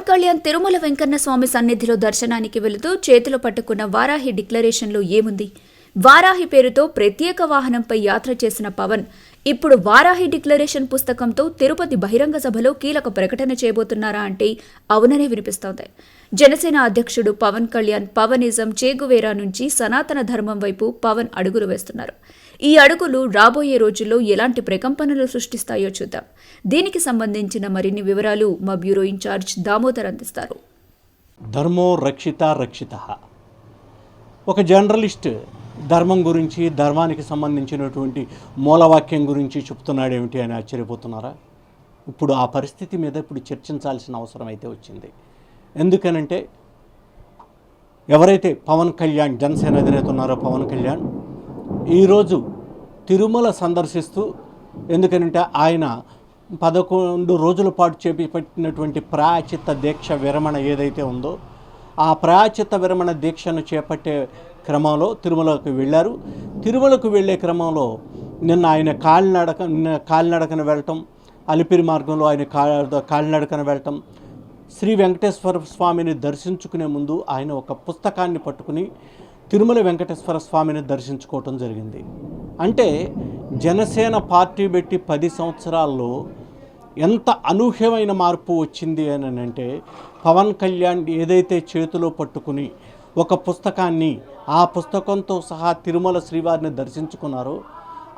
పవన్ కళ్యాణ్ తిరుమల వెంకన్న స్వామి సన్నిధిలో దర్శనానికి వెళుతూ చేతిలో పట్టుకున్న వారాహి డిక్లరేషన్లో ఏముంది? వారాహి పేరుతో ప్రత్యేక వాహనంపై యాత్ర చేసిన పవన్ ఇప్పుడు వారాహి డిక్లరేషన్ పుస్తకంతో తిరుపతి బహిరంగ సభలో కీలక ప్రకటన చేయబోతున్నారా అంటే అవుననే వినిపిస్తోంది. జనసేన అధ్యక్షుడు పవన్ కళ్యాణ్ పవనిజం చేగువేరా నుంచి సనాతన ధర్మం వైపు పవన్ అడుగులు వేస్తున్నారు. ఈ అడుగులు రాబోయే రోజుల్లో ఎలాంటి ప్రకంపనలు సృష్టిస్తాయో చూద్దాం. దీనికి సంబంధించిన మరిన్ని వివరాలు మా బ్యూరో ఇన్ఛార్జ్ దామోదర్ అందిస్తారు. ధర్మో రక్షిత రక్షిత. ఒక జర్నలిస్ట్ ధర్మం గురించి ధర్మానికి సంబంధించినటువంటి మూలవాక్యం గురించి చెప్తున్నాడు ఏమిటి అని ఆశ్చర్యపోతున్నారా? ఇప్పుడు ఆ పరిస్థితి మీద ఇప్పుడు చర్చించాల్సిన అవసరం అయితే వచ్చింది. ఎందుకనంటే ఎవరైతే పవన్ కళ్యాణ్ జనసేన అధినేత ఉన్నారో పవన్ కళ్యాణ్ ఈరోజు తిరుమల సందర్శిస్తూ ఎందుకనంటే ఆయన పదకొండు రోజుల పాటు చేపట్టినటువంటి ప్రాయచిత్త దీక్ష విరమణ ఏదైతే ఉందో ఆ ప్రాయచిత్త విరమణ దీక్షను చేపట్టే క్రమంలో తిరుమలకు వెళ్ళారు. తిరుమలకు వెళ్ళే క్రమంలో నిన్న ఆయన కాలినడక నిన్న కాలినడకన వెళ్ళటం అలిపిరి మార్గంలో ఆయన కా కాలినడకన వెళ్ళటం శ్రీ వెంకటేశ్వర స్వామిని దర్శించుకునే ముందు ఆయన ఒక పుస్తకాన్ని పట్టుకుని తిరుమల వెంకటేశ్వర స్వామిని దర్శించుకోవటం జరిగింది. అంటే జనసేన పార్టీ పెట్టి పది సంవత్సరాల్లో ఎంత అనూహ్యమైన మార్పు వచ్చింది అని అంటే పవన్ కళ్యాణ్ ఏదైతే చేతిలో పట్టుకుని ఒక పుస్తకాన్ని ఆ పుస్తకంతో సహా తిరుమల శ్రీవారిని దర్శించుకున్నారో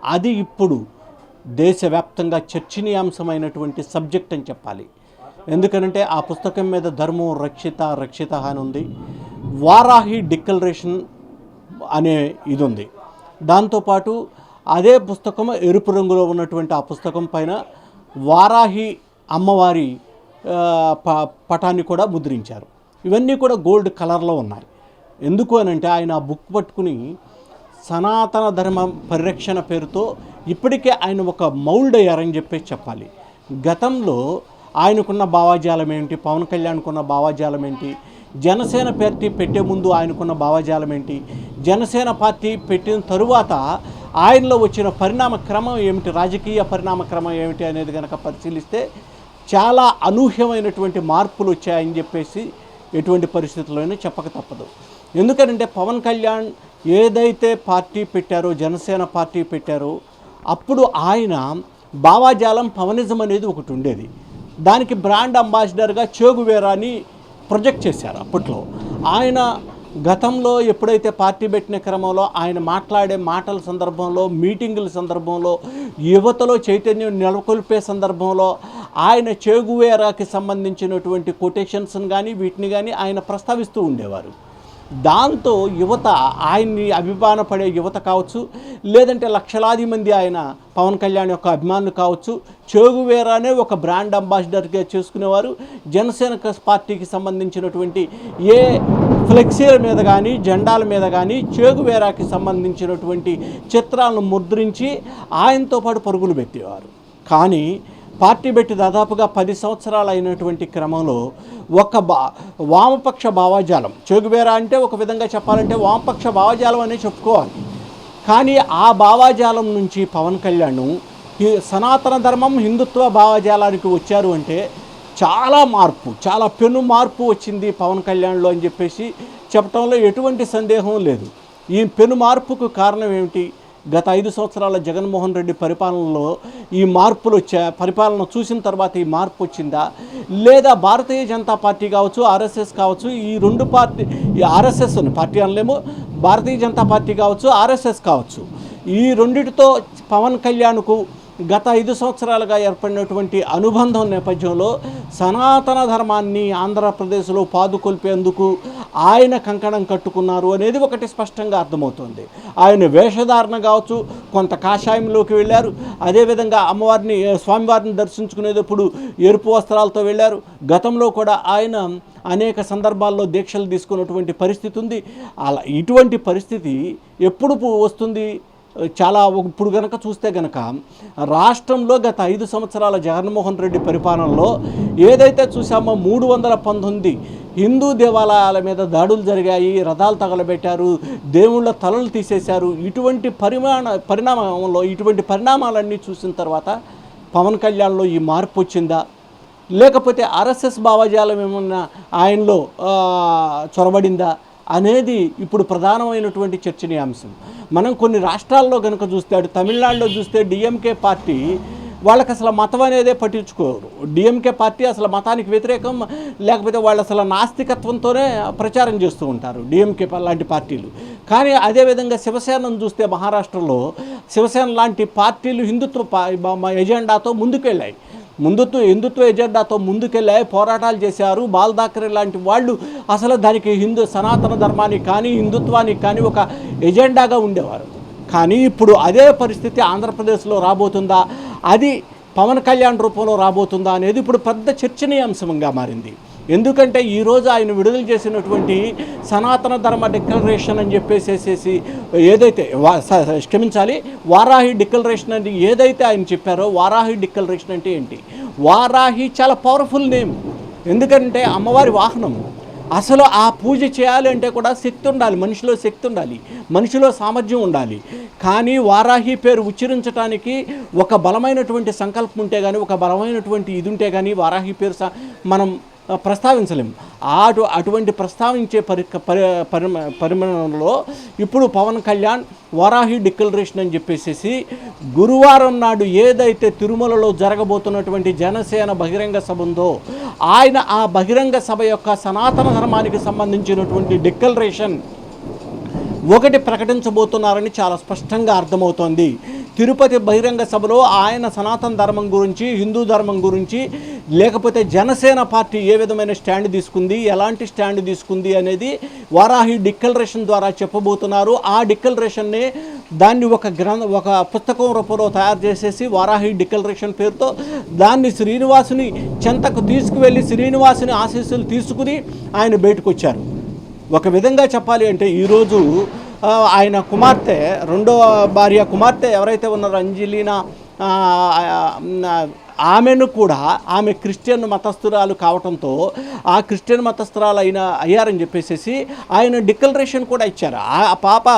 అది ఇప్పుడు దేశవ్యాప్తంగా చర్చనీయాంశమైనటువంటి సబ్జెక్ట్ అని చెప్పాలి. ఎందుకనంటే ఆ పుస్తకం మీద ధర్మం రక్షిత రక్షిత అని ఉంది. వారాహి డిక్లరేషన్ అనే ఇది ఉంది దాంతోపాటు అదే పుస్తకం ఎరుపు రంగులో ఉన్నటువంటి ఆ పుస్తకం పైన వారాహి అమ్మవారి ప పటాన్ని కూడా ముద్రించారు. ఇవన్నీ కూడా గోల్డ్ కలర్లో ఉన్నాయి. ఎందుకు అని అంటే ఆయన ఆ బుక్ పట్టుకుని సనాతన ధర్మ పరిరక్షణ పేరుతో ఇప్పటికే ఆయన ఒక మౌల్డ్ అయ్యారని చెప్పి చెప్పాలి. గతంలో ఆయనకున్న భావాజాలం ఏంటి? పవన్ కళ్యాణ్కున్న భావాజాలం ఏంటి? జనసేన పార్టీ పెట్టే ముందు ఆయనకున్న భావాజాలం ఏంటి? జనసేన పార్టీ పెట్టిన తరువాత ఆయనలో వచ్చిన పరిణామ క్రమం ఏమిటి? రాజకీయ పరిణామ క్రమం ఏమిటి అనేది కనుక పరిశీలిస్తే చాలా అనూహ్యమైనటువంటి మార్పులు వచ్చాయని చెప్పేసి ఎటువంటి పరిస్థితుల్లోనూ చెప్పక తప్పదు. ఎందుకంటే పవన్ కళ్యాణ్ ఏదైతే పార్టీ పెట్టారో జనసేన పార్టీ పెట్టారో అప్పుడు ఆయన భావాజాలం పవనిజం అనేది ఒకటి ఉండేది. దానికి బ్రాండ్ అంబాసిడర్గా చేగువేరాని ప్రొజెక్ట్ చేశారు అప్పట్లో. ఆయన గతంలో ఎప్పుడైతే పార్టీ పెట్టిన క్రమంలో ఆయన మాట్లాడే మాటల సందర్భంలో మీటింగుల సందర్భంలో యువతలో చైతన్యం నెలకొల్పే సందర్భంలో ఆయన చేగువేరాకి సంబంధించినటువంటి కొటేషన్స్ని కానీ వీటిని కానీ ఆయన ప్రస్తావిస్తూ ఉండేవారు. దాంతో యువత ఆయన్ని అభిమానపడే యువత కావచ్చు లేదంటే లక్షలాది మంది ఆయన పవన్ కళ్యాణ్ యొక్క అభిమానులు కావచ్చు చేగువేరానే ఒక బ్రాండ్ అంబాసిడర్గా చేసుకునేవారు. జనసేన పార్టీకి సంబంధించినటువంటి ఏ ఫ్లెక్సీల మీద కానీ జెండాల మీద కానీ చేగువేరాకి సంబంధించినటువంటి చిత్రాలను ముద్రించి ఆయనతో పాటు పరుగులు పెట్టేవారు. కానీ పార్టీ పెట్టి దాదాపుగా పది సంవత్సరాలు అయినటువంటి క్రమంలో ఒక బా వామపక్ష భావజాలం. చెగుబేరా అంటే ఒక విధంగా చెప్పాలంటే వామపక్ష భావజాలం అనే చెప్పుకోవాలి. కానీ ఆ భావజాలం నుంచి పవన్ కళ్యాణ్ ఈ సనాతన ధర్మం హిందుత్వ భావజాలానికి వచ్చారు అంటే చాలా మార్పు చాలా పెను మార్పు వచ్చింది పవన్ కళ్యాణ్లో అని చెప్పేసి చెప్పడంలో ఎటువంటి సందేహం లేదు. ఈ పెను మార్పుకు కారణం ఏమిటి? గత ఐదు సంవత్సరాల జగన్మోహన్ రెడ్డి పరిపాలనలో ఈ మార్పులు వచ్చా పరిపాలన చూసిన తర్వాత ఈ మార్పు వచ్చిందా? లేదా భారతీయ జనతా పార్టీ కావచ్చు ఆర్ఎస్ఎస్ కావచ్చు ఈ రెండు పార్టీ ఈ ఆర్ఎస్ఎస్ పార్టీ అనలేము భారతీయ జనతా పార్టీ కావచ్చు ఆర్ఎస్ఎస్ కావచ్చు ఈ రెండిటితో పవన్ కళ్యాణ్కు గత ఐదు సంవత్సరాలుగా ఏర్పడినటువంటి అనుబంధం నేపథ్యంలో సనాతన ధర్మాన్ని ఆంధ్రప్రదేశ్లో పాదుకొల్పేందుకు ఆయన కంకణం కట్టుకున్నారు అనేది ఒకటి స్పష్టంగా అర్థమవుతుంది. ఆయన వేషధారణ కావచ్చు కొంత కాషాయంలోకి వెళ్ళారు. అదేవిధంగా అమ్మవారిని స్వామివారిని దర్శించుకునేటప్పుడు ఎరుపు వస్త్రాలతో వెళ్ళారు. గతంలో కూడా ఆయన అనేక సందర్భాల్లో దీక్షలు తీసుకున్నటువంటి పరిస్థితి ఉంది. అలా ఇటువంటి పరిస్థితి ఎప్పుడు వస్తుంది? చాలా ఇప్పుడు గనక చూస్తే గనక రాష్ట్రంలో గత ఐదు సంవత్సరాల జగన్మోహన్ రెడ్డి పరిపాలనలో ఏదైతే చూసామో మూడు వందల పంతొమ్మిది హిందూ దేవాలయాల మీద దాడులు జరిగాయి రథాలు తగలబెట్టారు దేవుళ్ళ తలలు తీసేశారు. ఇటువంటి పరిమాణ పరిణామంలో ఇటువంటి పరిణామాలన్నీ చూసిన తర్వాత పవన్ కళ్యాణ్లో ఈ మార్పు వచ్చిందా? లేకపోతే ఆర్ఎస్ఎస్ భావజాలం ఏమన్నా ఆయనలో చొరబడిందా? అనేది ఇప్పుడు ప్రధానమైనటువంటి చర్చనీయాంశం మనం కొన్ని రాష్ట్రాల్లో కనుక చూస్తే అటు తమిళనాడులో చూస్తే డిఎంకే పార్టీ వాళ్ళకి అసలు మతం అనేదే పట్టించుకోరు. డిఎంకే పార్టీ అసలు మతానికి వ్యతిరేకం లేకపోతే వాళ్ళు అసలు నాస్తికత్వంతోనే ప్రచారం చేస్తూ ఉంటారు డిఎంకే లాంటి పార్టీలు. కానీ అదేవిధంగా శివసేనను చూస్తే మహారాష్ట్రలో శివసేన లాంటి పార్టీలు హిందుత్వ ఎజెండాతో ముందుకెళ్ళాయి. ముందుత్వ హిందుత్వ ఎజెండాతో ముందుకెళ్ళాయి పోరాటాలు చేశారు బాల్ థాకరే లాంటి వాళ్ళు. అసలు దానికి హిందూ సనాతన ధర్మానికి కానీ హిందుత్వానికి కానీ ఒక ఎజెండాగా ఉండేవారు. కానీ ఇప్పుడు అదే పరిస్థితి ఆంధ్రప్రదేశ్లో రాబోతుందా? అది పవన్ కళ్యాణ్ రూపంలో రాబోతుందా అనేది ఇప్పుడు పెద్ద చర్చనీయాంశంగా మారింది. ఎందుకంటే ఈరోజు ఆయన విడుదల చేసినటువంటి సనాతన ధర్మ డిక్లరేషన్ అని చెప్పేసేసేసి ఏదైతే స- క్షమించాలి వారాహి డిక్లరేషన్ అని ఏదైతే ఆయన చెప్పారో వారాహి డిక్లరేషన్ అంటే ఏంటి? వారాహి చాలా పవర్ఫుల్ నేమ్ ఎందుకంటే అమ్మవారి వాహనం. అసలు ఆ పూజ చేయాలి అంటే కూడా శక్తి ఉండాలి మనిషిలో శక్తి ఉండాలి మనిషిలో సామర్థ్యం ఉండాలి. కానీ వారాహి పేరు ఉచ్చరించడానికి ఒక బలమైనటువంటి సంకల్పం ఉంటే కానీ ఒక బలమైనటువంటి ఇది ఉంటే కానీ వారాహి పేరు మనం ప్రస్తావించలేము ప్రస్తావించలేం. అటు అటువంటి ప్రస్తావించే పరి పరి పరిమ పరిమాణంలో ఇప్పుడు పవన్ కళ్యాణ్ వరాహి డిక్లరేషన్ అని చెప్పేసి గురువారం నాడు ఏదైతే తిరుమలలో జరగబోతున్నటువంటి జనసేన బహిరంగ సభ ఉందో ఆయన ఆ బహిరంగ సభ యొక్క సనాతన ధర్మానికి సంబంధించినటువంటి డిక్లరేషన్ ఒకటి ప్రకటించబోతున్నారని చాలా స్పష్టంగా అర్థమవుతోంది. తిరుపతి బహిరంగ సభలో ఆయన సనాతన ధర్మం గురించి హిందూ ధర్మం గురించి లేకపోతే జనసేన పార్టీ ఏ విధమైన స్టాండ్ తీసుకుంది ఎలాంటి స్టాండ్ తీసుకుంది అనేది వారాహి డిక్లరేషన్ ద్వారా చెప్పబోతున్నారు. ఆ డిక్లరేషన్ని దాన్ని ఒక గ్రంథ ఒక పుస్తకం రూపంలో తయారు చేసేసి వారాహి డిక్లరేషన్ పేరుతో దాన్ని శ్రీనివాసుని చెంతకు తీసుకువెళ్ళి శ్రీనివాసుని ఆశీస్సులు తీసుకుని ఆయన బయటకు వచ్చారు ఒక విధంగా చెప్పాలి అంటే ఈరోజు ఆయన కుమార్తె రెండో భార్య కుమార్తె ఎవరైతే ఉన్నారో అంజలినా ఆమెను కూడా ఆమె క్రిస్టియన్ మతస్థురాలు కావటంతో ఆ క్రిస్టియన్ మతస్థురాలు అయిన అయ్యారని చెప్పేసి ఆయన డిక్లరేషన్ కూడా ఇచ్చారు. ఆ పాప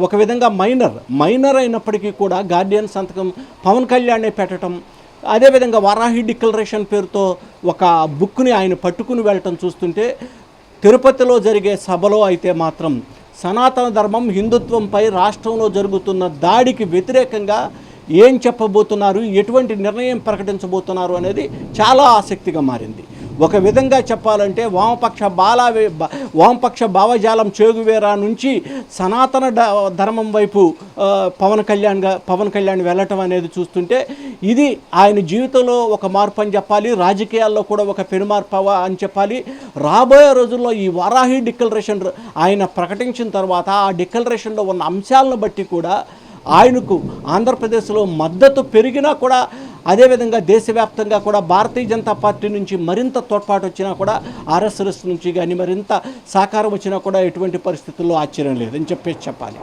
ఒక విధంగా మైనర్ మైనర్ అయినప్పటికీ కూడా గార్డియన్ సంతకం పవన్ కళ్యాణే పెట్టడం అదేవిధంగా వారాహి డిక్లరేషన్ పేరుతో ఒక బుక్ని ఆయన పట్టుకుని వెళ్ళటం చూస్తుంటే తిరుపతిలో జరిగే సభలో అయితే మాత్రం సనాతన ధర్మం హిందుత్వంపై రాష్ట్రంలో జరుగుతున్న దాడికి వ్యతిరేకంగా ఏం చెప్పబోతున్నారు? ఎటువంటి నిర్ణయం ప్రకటించబోతున్నారు అనేది చాలా ఆసక్తిగా మారింది. ఒక విధంగా చెప్పాలంటే వామపక్ష బాలా వామపక్ష భావజాలం చేగువేరా నుంచి సనాతన ధర్మం వైపు పవన్ కళ్యాణ్గా పవన్ కళ్యాణ్ వెళ్ళటం అనేది చూస్తుంటే ఇది ఆయన జీవితంలో ఒక మార్పు అని చెప్పాలి రాజకీయాల్లో కూడా ఒక పెనుమార్పు అని చెప్పాలి. రాబోయే రోజుల్లో ఈ వారాహి డిక్లరేషన్ ఆయన ప్రకటించిన తర్వాత ఆ డిక్లరేషన్లో ఉన్న అంశాలను బట్టి కూడా ఆయనకు ఆంధ్రప్రదేశ్లో మద్దతు పెరిగినా కూడా అదేవిధంగా దేశవ్యాప్తంగా కూడా భారతీయ జనతా పార్టీ నుంచి మరింత తోడ్పాటు వచ్చినా కూడా ఆర్ఎస్ఎస్ నుంచి కానీ మరింత సహకారం వచ్చినా కూడా ఎటువంటి పరిస్థితుల్లో ఆశ్చర్యం లేదని చెప్పేసి చెప్పాలి.